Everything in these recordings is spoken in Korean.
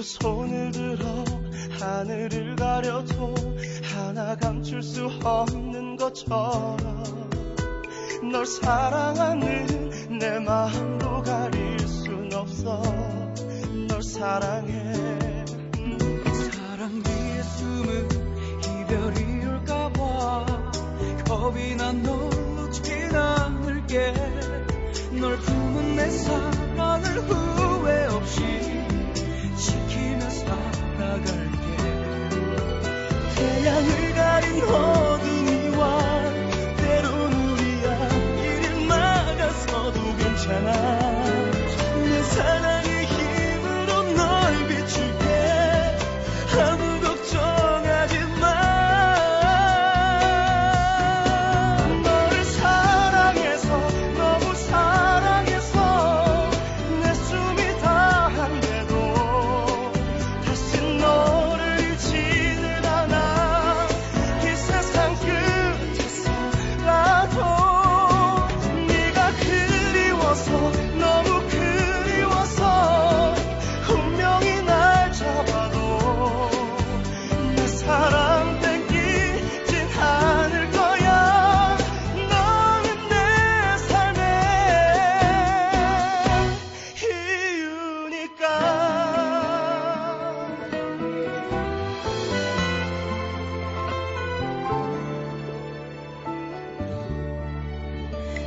두 손을 들어 하늘을 가려도 하나 감출 수 없는 것처럼 널 사랑하는 내 마음도 가릴 순 없어. 널 사랑해. 사랑 뒤에 숨은 이별이 올까봐 겁이 난 널 놓진 않을게. 널 품은 내사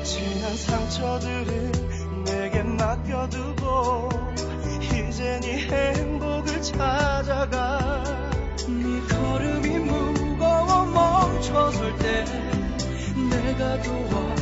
지난 상처들은 내게 맡겨두고 이제 네 행복을 찾아가. 네 걸음이 무거워 멈춰설 때 내가 도와